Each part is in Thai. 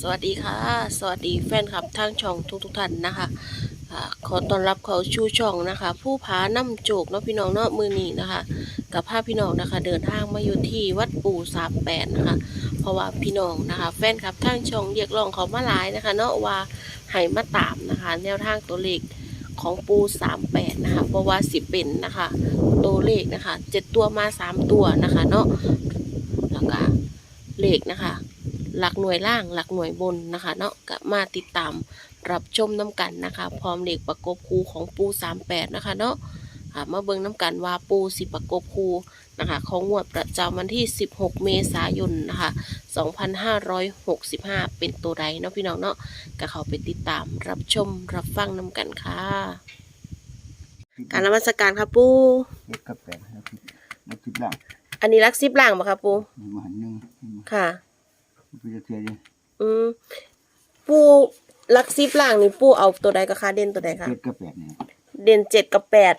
สวัสดีค่ะ สวัสดีแฟนคลับทางช่องทุกทุกท่านนะคะขอต้อนรับเขาชูช่องนะคะ ผู้ผาน้ำโจกเนาะพี่น้องเนาะมือนี้นะคะ กับภาพพี่น้องนะคะ เดินทางมาอยู่ที่วัดปู่สามแปดนะคะ เพราะว่าพี่น้องนะคะ แฟนคลับทางช่องเรียกร้องเขามาหลายนะคะ เนาะว่าให้มาตามนะคะ แนวทางตัวเลขของปูสามแปดนะคะ เพราะว่าสิเป็นนะคะ ตัวเลขนะคะเจ็ดตัวมาสามตัวนะคะ เนาะแล้วก็เลขนะคะ หลักหน่วยล่างหลักหน่วยบนนะคะ เนาะก็มาติดตามรับชมน้ำกันนะคะ พร้อมเลขประกบคูของปู 38 นะคะเนาะค่ะมาเบิ่งน้ำกันว่าปูสิประกบคูนะคะของงวดประจำวันที่ 16 เมษายนนะคะ 2565 เป็นตัวใดเนาะพี่น้องเนาะก็เข้าไปติดตามรับชมรับฟังน้ำกันค่ะ การนมัสการค่ะปูเฮ็ดกับแปดแล้วคิดแล้วคิดหลังอันนี้รักซิบล่างปะคะปูมีมาหันหนึ่งมีมาค่ะ พิจารณาเลยอืมปูลักซิบล่างนี่ปูเอาตัวใดกับค่าเด่นตัวใดคะเฮ็ดกับแปดเนี่ยเด่นเจ็ดกับแปด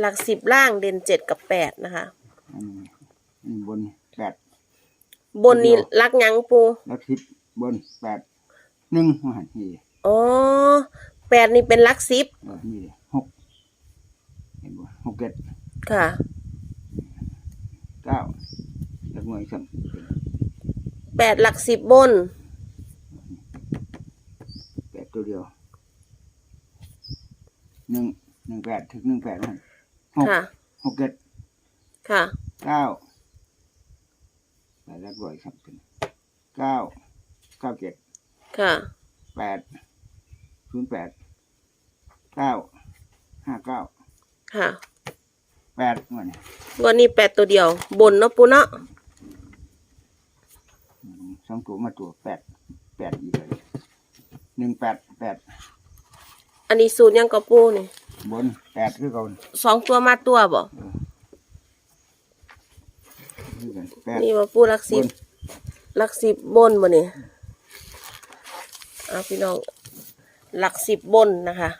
หลักสิบล่างเด่นเจ็ดกับแปดนะคะ อันนี้อันนี้บนแปดบนนี้ลักหยังปูแล้วคิดบนแปดหนึ่งมาหันนี่อ๋อแปดนี่เป็นลักสิบเออนี่เลยหกเห็นบ่หกเจ็ดค่ะ เก้าแล้วหน่วยสั่งแปดหลักสิบบน แปดตัวเดียวหนึ่งหนึ่งแปดถึงหนึ่งแปดนั่นหกค่ะ หกเจ็ดค่ะ เก้าแปดแล้วหน่วยสั่งเป็นเก้าเก้าเจ็ดค่ะ แปดศูนย์แปดเก้าห้าเก้าค่ะ แปดวันนี้ วันนี้แปดตัวเดียว บนเนาะปูเนาะส องตัวมาตัวแปดแปดอีกเลยหนึ่งแปดแปดอันนี้สูตรยังกับปูนี่บนแปดคือเก่าสองตัวมาตัวบ่คือกันแปดนี่มาปูหลักบสิบนหลักสิบบนบ่นี่เอาพี่น้องหลักสิบบนนะคะ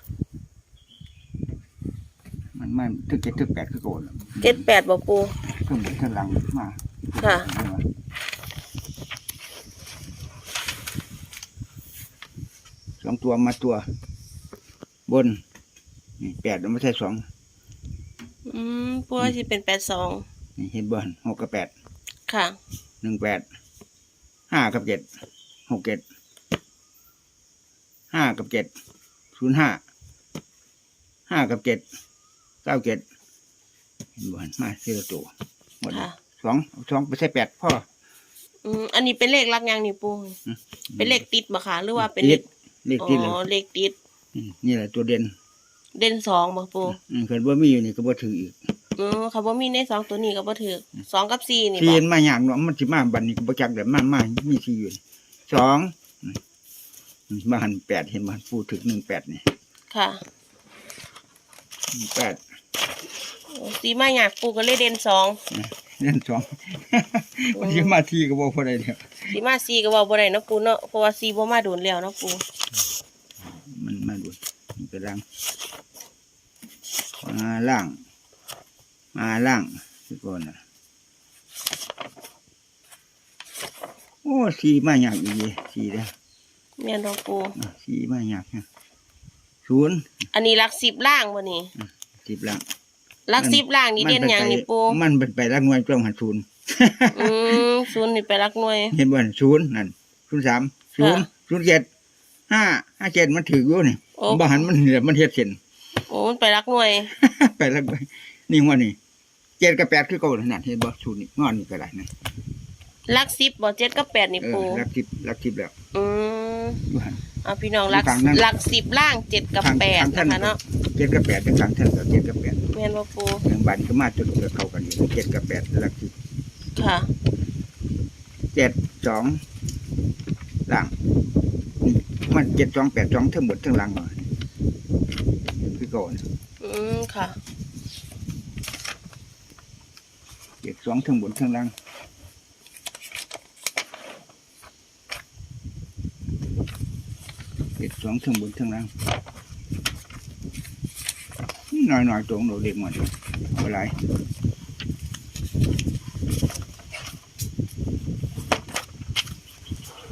มันมันทึกเจ็ดทึกแปดคือเก่าน่ะเจ็ดแปดบ่ปูขึ้นบนขึ้นหลังมาค่ะ องตัวมาตัว บนนี่แปดไม่ใช่สองอืมปูว่าสิเป็นแปดสองนี่เห็นบนหกกับแปดค่ะ หนึ่งแปดห้ากับเจ็ดหกเจ็ดห้ากับเจ็ดศูนย์ห้าห้ากับเจ็ดเก้าเจ็ดเห็นบ่หันมาเสียตัวหมดค่ะ สองเอาสองไปใส่แปดพ่อ อืมอันนี้เป็นเลขลักยังนี่ปูอืมเป็นเลขติดบ่คะหรือว่าเป็นเลข เลขอ๋ที่เลยอเลขติด มนี่แหละตัวเด่นเด่นสองบ่ปูอืมเกิดว่ามีอยู่นี่ก็บ่ถืออีกอืมค่ะบ่มีในสองตัวนี้ก็บ่ถือสองกับสี่นี่ที่บ่เห็นมาอย่างเนาะมันสิมาบัดนี้ก็บ่จักแต่มามามีที่อยู่นี่สองอืมมาหันแปดเห็นมาพูดถึงหนึ่งแปดนี่ค่ะหนึ่งแปดโอ้สีมาอยากปูก็เลยเด่นสองเล่นสอง มันจะมาที่ก็บอกพอได้เดียวสีมาสี่ก็เว้าบ่ได้เนาะปูเนาะเพราะว่าสี่บ่มาโดนแล้วเนาะปูมันมาดูมันก็ ล่างมาล่าง มาล่างทุกคนนะโอ้สีมาอยากอีกเลยสีเด้อแม่นบ่ปูอะสีมาอยากนะศูนย์อันนี้หลักสิบล่างบ่นี่สิบล่างหลักสิบล่างนี่เด่นหยังนี่ปูมันเป็นไปรักหน่วยจ้องหันศูนย์อืมศูนย์นี่ไปหลักหน่วย เห็นบ่นศูนย์นั่นศูนย์สามศูนย์ศูนย์เจ็ดห้าห้าเจ็ดมันถืออยู่นี่ โอ้บ้หันมันเหลือมันเฮ็ดเส้นโอ้มันไปหลักหน่วย ไปแล้วไปนี่งวดนี่เจ็ดกับแปดคือเก่าขนาดเห็นบ่ศูนย์นี่งอนนี่ก็ได้นะหลักสิบบ่เจ็ดกับแปดนี่เออปูรักทิพรักทิพแล้วอืมอยู่หันเอาพี่น้องหลักทางนั้นหลักสิบล่างเจ็ดกับทางแปดทางนะท่านคะเนาะเจ็ดกับแปดเป็นทางท่านกับเจ็ดกับแปดแม่นบ่ปูอย่างบันก็มาจุดเกิดเข้ากันอยู่เจ็ดกับแปดรักทิพค่ะ เจ็ดสองหลังนี่มันเจ็ดสองแปดสองทั้งหมดทั้งหลังเลยคือ เก่อนอืมค่ะ เจ็ดสองทั้งบนทั้งหลังเจ็ดสองทั้งบนทั้งหลังหน่อยหน่อยๆตรงเราเด็กหมดเอาไร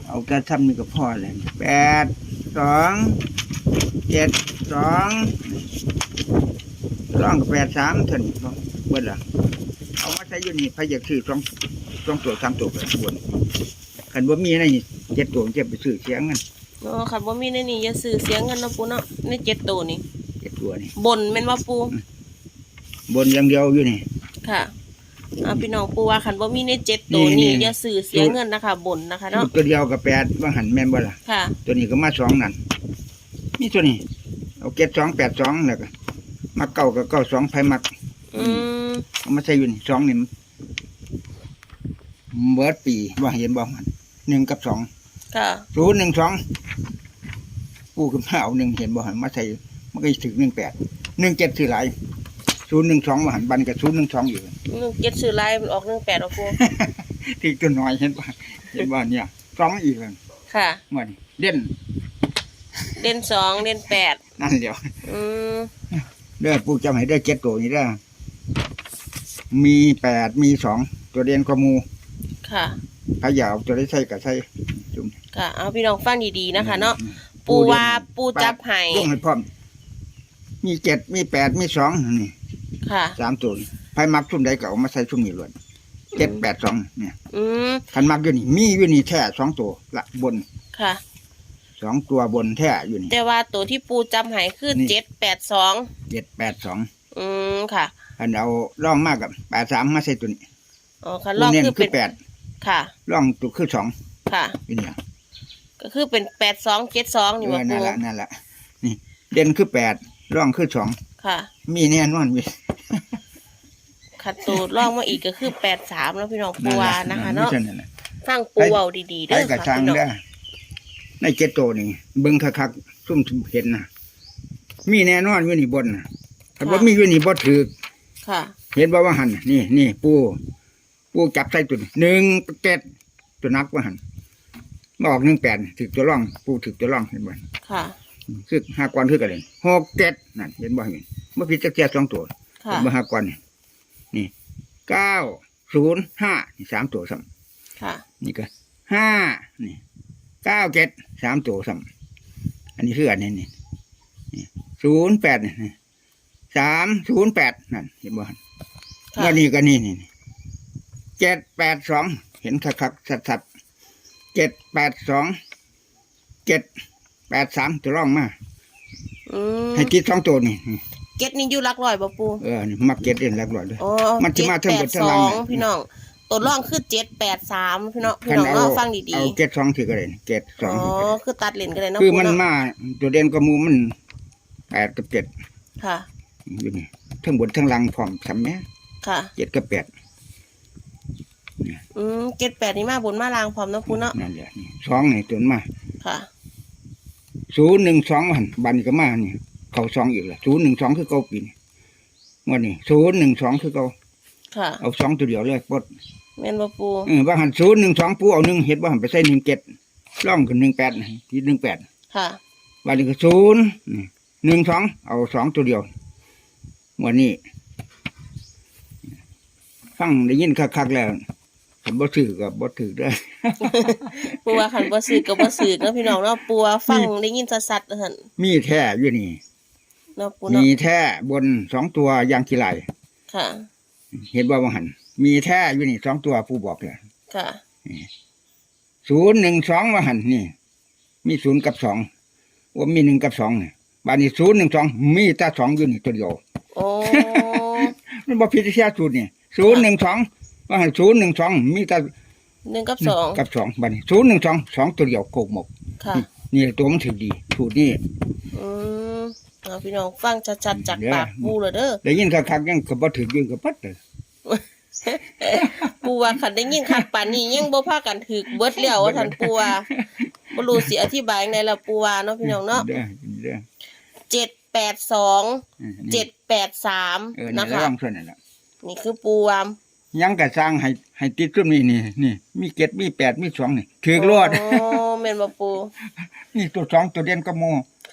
เอาจะทำนี่ก็พอเลยแปดสองเจ็ดสอง สองกับแปดสามเท่านี้ก็เบิดละเอามาใช้อยู่นี่พยายามซื้อสองสองตัวสามตัวไปบนคันว่ามีในเจ็ดตัวเจ็บไปซื้อเสียงเงินเนาะค่ะบ่มีในนี่อย่าซื้อเสียเงินเนาะปูเนาะในเจ็ดตัวนี่เจ็ดตัวนี่บนแม่นว่าปูบนอย่างเดียวอยู่นี่ค่ะอ่าพี่น้องปูว่าคันบ่มีในเจ็ดตัวนี่นี่นี่อย่าซื้อเสียเงินนะคะบนนะคะเนาะตัวเดียวกับแปดว่าหันแม่นบ่ล่ะค่ะ ตัวนี้ก็มาสองนั่นนี่ตัวนี้เอาเจ็ดสองแปดสองแล้วก็ มาเก้ากับเก้าสองไผมักอืมเอามาใส่อยู่นี่สองนี่มันเบิดปีว่าเห็นบ่มันหนึ่งกับสองค่ะศูนย์หนึ่งสองปูขึ้นมาเอาหนึ่งเห็นบ่หันมาใส่มันก็สิถึงหนึ่งแปดหนึ่งเจ็ดสี่หลายศูนย์หนึ่งสองมาหันบันกับศูนย์หนึ่งสองอยู่หนึ่งเจ็ดซื้อลายมันออกหนึ่งแปดเอาปูที่ตัวน้อยเห็นบ่เห็นบ่เนี่ยสองอีกแล้วค่ะมันเด่นเด่นสองเด่นแปดนั่นเดียวอืม เด้อปูจำให้ได้เจ็ดตัวนี้เด้อมีแปดมีสองตัวเรียนกว่าหมูค่ะพายาวตัวได้ใส่กับใส่จุ่มค่ะ เอาพี่น้องฟังดีๆนะคะเนาะ ปูว่าปูจับไห้ลงให้พร้อม มีเจ็ดมีแปดมีสองนี่ค่ะ สามตัวไผมักชุ่มใดก็เอามาใส่ชุ่มนี้ล้วนเจ็ดแปดสองเนี่ยอืมคันมักอยู่นี่มีอยู่นี่แท้สองตัวละบนค่ะ สองตัวบนแท้อยู่นี่แต่ว่าตัวที่ปูจำไห้คือนี่เจ็ดแปดสองเจ็ดแปดสองอืมค่ะคันเอาล่องมากกับแปดสามมาใส่ตัวนี้อ๋อค่ะตัวลองเน้นคือคืเป็อนแปดค่ะล่องตัวคือสองค่ะอยู่เนี่ยก็คือเป็นแปดสองเจ็ดสองเอนี่อว่านั่ปูนละนั่นละนี่ เด่นคือแปดล่องคือสองค่ะ มีแน่นอนมีขัดตูดล่องมาอีกก็คือแปดสามแล้วพี่น้องปูวานะคะไม่เนาะใช่นั่นแหละฟังปูเอาดีๆไปเด้อกระค่ะชังพี่น้องได้อ ในเจ็ดตัวนี่เบิ้งคักๆซุ่มเห็นนะมีแน่นอนอยู่นี่บนนะถ้าว่ามีอยู่นี่บ่ถือค่ะ เห็นบ่ว่าหันน่ะนี่นี่ปูปูจับใส่ตัวนี้หนึ่งเจ็ดตัวนักว่าหันมาออกหนึ่งแปดถือตัวร่อง ปูถือตัวร่องเห็นบ่ค่ะคือห้ากวนคือกันเลยหกเจ็ดนั่นเห็นบ่เห็นเมื่อพิจารณาสองตัวค่ะเห็นบ่ห้ากวนนี่นี่เก้าศูนย์ห้านี่สามตัวซ้ค่ะำนี่ก็ห้านี่ เก้าเจ็ดสามตัวซ้ำอันนี้คืออันนี้นี่นี่ศูนย์แปดนี่นี่สามศูนย์แปดนั่นเห็นบ่หันค่ะแล้วนี่ก็นี่นี่เจ็ดแปดสองเห็นคักๆสัดๆเจ็ดแปดสองเจ็ดแปดสามตัวร่องมาอืมให้ติดสองตัวนี่นี่เก็ตนี่อยู่หลักร้อยบ่ปูเออนี่มักเจ็ดเองแล้วก่อนเลยโอ้มันสิมาทั้งหมดทั้งหลัง782น่ะพี่น้อง ตัวร่องคือเจ็ดแปดสามพี่น้องพี่คันน้องเอาเนาะฟังดีเอาเจ็ดสองถือก็ได้เจ็ดๆสอ๋อองคือตัดเลนกันเลยเนาะคือปูมันเนาะมาตัวเด่นกับหมูมันแปดกับเจ็ดค่ะ อยู่นี่ทั้งบนทั้งหลังพร้อมสามแม่ค่ะ เจ็ดกับแปดอืมเจ็ดแปดนี่มาบนมาลางพร้อมเนาะปูเนาะนั่นแหละนี่สองนี่ตัวมาค่ะ ศูนย์หนึ่งสองวันบันก็มานี่เขาสองอีกละศูนย์หนึ่งสองคือเก่าปีนี่วันนี้ศูนย์หนึ่งสองคือเก่าค่ะ เอาสองตัวเดียวเลยปลด แม่นบ่ปูเออว่าหันศูนย์หนึ่งสองปูเอาหนึ่งเห็ดว่าหันไปใส่หนึ่งเจ็ดร่องขึ้นหนึ่งแปดที่หนึ่งแปดค่ะวันนี้ก็ศูนย์นี่หนึ่งสองเอาสองตัวเดียววันนี้ ฟังได้ยินคักๆแล้วผมบ่ถือกับบ่ถือได้อปูว่าคันบ่ซื้อก็บ่ซื้อเนาะพี่น้องเนาะปูว่าฟังได้ยินสัดๆซั่นมีแท้อยู่นี่เนาะปูเนาะมีแท้บนสองตัวยางขี้ไหลค่ะ เห็นว่าว่าหันมีแท้อยู่นี่สองตัวผู้บอกเลยค่ะศูนย์หนึ่งสองว่าหันนี่ มีศูนย์กับสองว่ามีหนึ่งกับสองเนี่ยบานนี้ศูนย์หนึ่งสองมีแต่สองอยู่นี่ตัวเดียวโอ้มันบ่พิจารณาสูตรนี่ศูนย์หนึ่งสองว่าหันศูนย์หนึ่งสองมีแต่หนึ่งกับสองกับสองบานนี้ศูนย์หนึ่งสองสองตัวเดียวโกกหมกค่ะนี่ตัวมันถือดีสูตรนี่อืมเอาพี่น้องฟังชัดๆจากเดี๋ยวปากปูเลยเด้อได้ยินคักๆยังก็บ่ถือยืนกับปัดเลย ปูว่าคันได้ยินคักปานนี้ยังบ่พากันถึกเบิดแล้วว่าท่านปูว่าบ่รู้สิอธิบายจังไดแล้วปูว่าเนาะพี่น้องเนาะเด้อเด้อเจ็ดแปดสองออนี่เจ็ดแปดสามเออนะนี่ระคะวังส่วนนั่นแหละนี่คือปูวามยังกะสร้างให้ให้ติดซุ่มนี่นี่นี่มีเจ็ดมีแปดมีสองนี่ถือรอดโอ้แม่นบ่ปู นี่ตัวสองตัวเด่นก็โม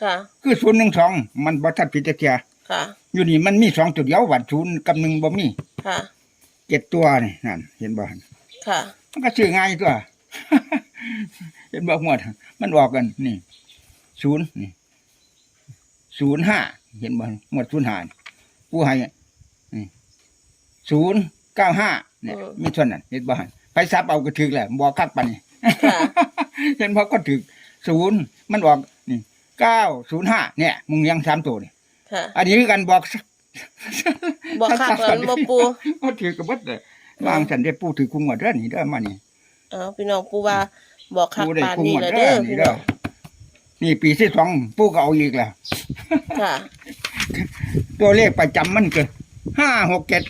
ค่ะ คือศูนย์หนึ่งสองมันบ่ทัดพิจารณาค่ะ อยู่นี่มันมีสองตัวเดียววันศูนย์กับหนึ่งบ่มีค่ะ เจ็ดตัวนี่นั่นเห็นบ่หั่นค่ะ มันก็ซื้อง่ายตัว เห็นบอกหมด มันออกกัน นี่ศูนย์นี่ศูนย์ห้าเห็นบ่หมดศูนย์ห้าผู้ให้นี่ศูนย์เก้าห้าเนี่ยอืมมีส่วนนั้นเห็นบ่ไปซับเอาก็ถึกแหละบอกคักปันนี่ค่ะเห็นพอก็ถึกศูนย์มันออกนี่เก้าศูนย์ห้าเนี่ยมึงยังสามตัวนี่ค่ะอันนี้คือกันบอก บอกคักแล้วบ่ปูก็ถือกับวัดเลยบางฉันได้ปูถือคุ้งหมดเด้อนี่เด้อมานี่เอาพี่น้องปูว่าบอกคักปูได้ปานคุ้งนี้หมดแล้วเด้เด้ออนี่พี่เด้น้อองนี่ปีที่สองปูก็เอาอีกแล้วค่ะ ตัวเลขประจำมันก็ห้าหกเจ็ด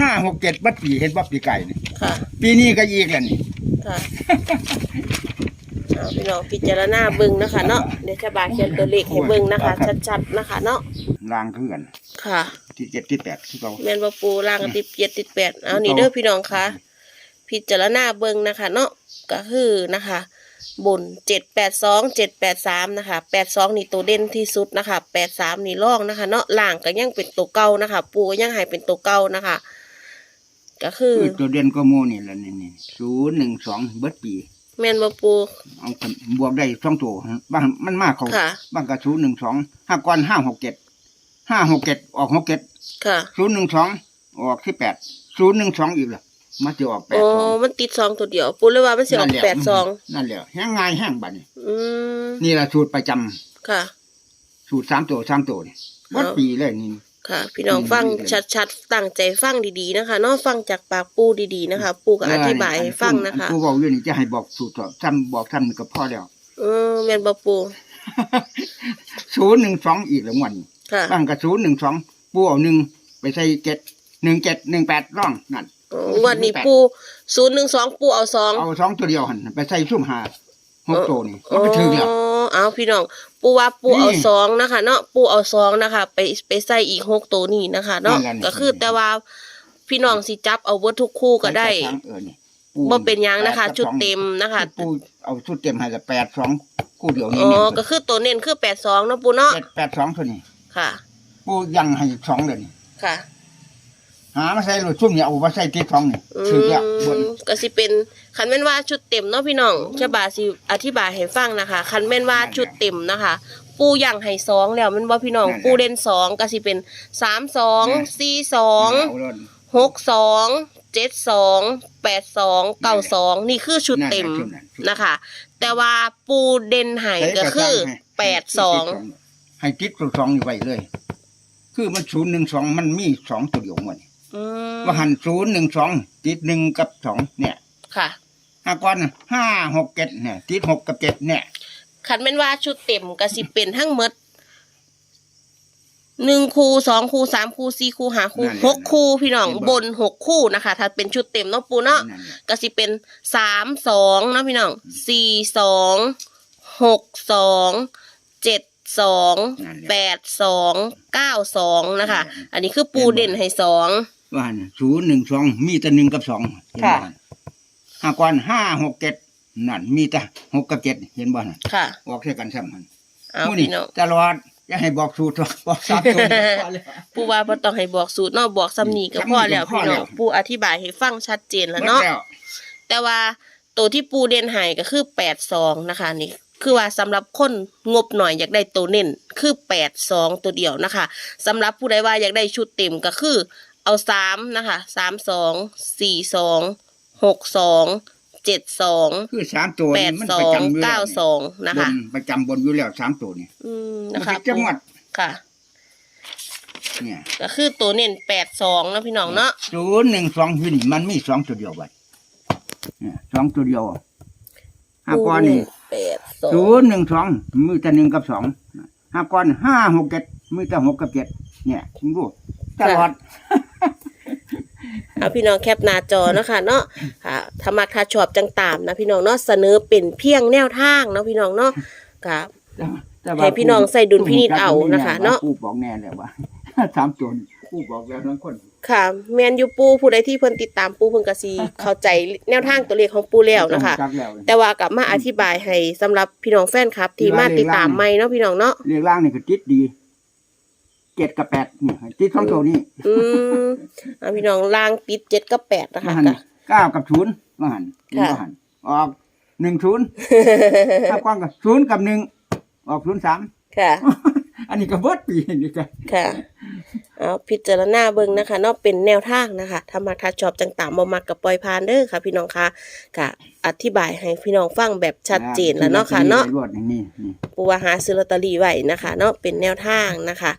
ห้าหกเจ็ดบัดปีเห็นว่าปีไก่นี่ค่ะ ปีนี้ก็อีกแล้วนี่ ค่ะ เอาพี่น้องพิจารณาเบิ่งนะคะเนาะเดี๋ยวจะบาเขียนตัวเลขให้เบิ่งนะคะ ชัดๆนะคะ เนาะลางคือกันค่ะ ที่เจ็ดที่แปดที่เราแม่นบ่ปูล่างกันติดเจ็ดติดแปดเอานี่เด้อพี่น้องค่ะพิจารณาเบิ่งนะคะ เนาะก็คือนะคะบนเจ็ดแปดสองเจ็ดแปดสามนะคะแปดสองนี่ตัวเด่นที่สุดนะคะแปดสามนี่ร่องนะคะเนาะล่างก็ยังเป็นตัวเก่านะคะ ปูก็ยังให้เป็นตัวเก่านะคะ ก็คือคือ ตัวเด่นก็โมนี่แหละนี่นี่ศูนย์หนึ่งสองเบิดปี แม่นบ่ปูเอากันบวกได้สองตัวบ้างมันมากเขาค่ะ บ้างก็ศูนย์หนึ่งสองห้าก้อนห้าหกเจ็ดห้าหกเจ็ดออกหกเจ็ดค่ะศูนย์หนึ่งสองออกที่แปดศูนย์หนึ่งสองอีกละมาจะออกแปดโอ้สองมันติดสองตัวเดียว ปูเลยว่ามันสิออกแปดสองนั่นแหละแห้งง่ายแห้งบัดนี่อืมนี่แหละสูตรประจำค่ะ สูตรสามตัวสามตัวนี่วัดปีเลยนี่ ค่ะ พี่น้องฟังชัดๆตั้งใจฟังดีๆนะคะเนาะฟังจากปากปูดีๆนะคะ ปูก็อธิบายให้ฟังนะคะกูบอกอยู่นี่จะให้บอกสูตรต่อทำบอกทำนี่ก็พอแล้วเออแม่นบ่ปูศูนย์หนึ่งสองอีกแล้ววันค่ะบ้างกับศูนย์หนึ่งสองปูเอาหนึ่งไปใส่เจ็ดหนึ่งเจ็ดหนึ่งแปดร่องนั่นอ๋อวันนี้ปูศูนย์หนึ่งสองปูเอาสองเอาสองตัวเดียวหันไปใส่ซุ่มหาหกตัวนี่มันไปถึงแล้วอ๋อ เอาพี่น้อง ปูว่าปูนี่เอาสองนะคะ เนาะปูเอาสองนะคะ ไปไปใส่อีกหกตัวนี่นะคะ เนาะนั่นแหละก็คือแต่ว่าพี่น้องสิจับเอาเบิดทุกคู่ก็ได้ใส่กระชังเออนี่ปูบ่เป็นหยังนะคะ แปกับชุดสองเต็มนะคะ ปูเอาชุดเต็มให้กับแปดสองคู่เดียวนี่อ๋อเนี่ยก็คือตัวเน้นคือแปดสองเนาะปูเนาะแปดแปดสองตัวนี้ค่ะ ปูยังให้สองเลยนี่ค่ะ หามาใส่รถซุ่มเนี่ยเอามาใส่ที่ท้องนี่อืถือแล้วบนมก็สิเป็นคันแม่นว่าชุดเต็มเนาะพี่น้องฉบาสิอธิบายให้ฟังนะคะคันแม่นว่าชุดเต็มนะคะ ปูย่างให้สองแล้วแมันว่าพี่น้องนั่นแหละปูเด่นสองก็สิเป็นสามสองนั่นสี่สองเอาเลยหกสองเจ็ดสองแปดสองเก้าสองนี่คือชุดเต็มนั่นแหละชุดนั้นนะคะ แต่ว่าปูเด่นให้ก็คือแปดสองให้ติดตัวสองอยู่ไว้เลย คือมันศูนย์หนึ่งสองมันมีสองตัวเดียวหมด อืมว่าหันศูนย์หนึ่งสองติดหนึ่งกับสองเนี่ยค่ะห้าก้อนห้าหกเจ็ดเนี่ยติดหกกับเจ็ดเนี่ยคันแม่นว่าชุดเต็มก็สิเป็นทั้งหมดหนึ่งคูสองคูสามคูสี่คูห้าคูหกคูพี่น้องบนหกคู่นะคะ ถ้าเป็นชุดเต็มเนาะปูเนาะนั่นแหละก็สิเป็นสามสองเนาะพี่น้องสี่สองหกสองเจ็ดสองแปดสองเก้าสองนะคะ อันนี้คือปูเด่นให้สอง ว่าศูนย์หนึ่งสองมีแต่หนึ่งกับสองเห็นบ่ค่ะห้าก้อนห้าหกเจ็ดนั่นมีแต่หกกับเจ็ดเห็นบ่น่ะค่ะออกใส่กันซ้ำมันเอามื้อนี้พี่น้องตลอดอย่าให้บอกสูตรบอกสามตัวพอแล้ว ปูว่าบ่ต้องให้บอกสูตรเนาะบอกซ้ำนีก็พอแล้วซ้ำนี่ก็พอพี่น้องแล้วปูอธิบายให้ฟังชัดเจนแล้วหมดเนาะแล้วแต่ว่าตัวที่ปูเด่นให้ก็คือแปดสองนะคะนี่คือว่าสำหรับคนงบหน่อยอยากได้ตัวเน้นคือแปดสองตัวเดียวนะคะสำหรับผู้ใดว่าอยากได้ชุดเต็มก็คือ เอาสามนะคะสามสองสี่สองหกสองเจ็ดสองคือสามตัวแปนี่ดมันสปอระงจำอยู่แล้วเก้าสองนะคะบประจำบนอยู่แล้วสามตัวนี่อืมมันะนคะจังหวัดค่ะเนี่ยก็คือตัวเน้นแปดสองนะพี่น้องเนาะศูนย์หนึ่งสองที่นี่มันมีสองตัวเดียวไว้เนี่ยสองตัวเดียวห้าก้อนนี่แปดสองศูนย์หนึ่งสองมือแต่หนึ่งกับสองห้าก้อนห้าหกเจ็ดมือแต่หกกับเจ็ดเนี่ยคุณดูตลอด เอาพี่น้องแคปหน้าจอเนาะคะเนาะค่ะถ้ามักถ้าชอบจังตามนะพี่น้องเนาะเสนอเป็นเพียงแนวทางเนาะพี่น้องเนาะค่ะ แต่ว่าให้พี่น้องใส่ดุลพินิจเอานะคะเนาะกูบอกแน่เลยว่า สามตัวนี่กูบอกแล้วทั้งคน ค่ะแมนยูปูผู้ใดที่เพิ่นติดตามปูเพิ่นก็สิเข้าใจแนวทางตัวเลขของปูแล้วนะคะจักแล้วแต่ว่ากลับมาอธิบายให้สำหรับพี่น้องแฟนคลับ ที่มาติดตามใหม่เนาะพี่น้องเนาะ เรียกล่างนี่ก็ติดดี เจ็ดกับแปดเนี่ยติดสองตัวนี้อืมเอาพี่น้องล่างติดเจ็ดกับแปดนะมาคะ หันก็เก้ากับศูนย์มาหันเห็นค่ะบ่หันออกหนึ่งศูนย์ถ้ากว้างกับศูนย์กับหนึ่งออกศูนย์สามค่ะ อันนี้ก็เบิดปีนี่ก็ค่ะ เอาพิจารณาเบิ่งนะคะเนอกเป็นแนวทางนะคะถ้ามาถ้าชอบจังตามบ่มักกับปล่อยผ่านเด้อค่ะ พี่น้องค่ะกะอธิบายให้พี่น้องฟังแบบชัดเจนแล้วเนาะค่ะเนาะ รวดนี่นี่ ปูว่าหาซื้อลอตเตอรี่ไว้นะคะ เนาะเป็นแนวทางนะคะ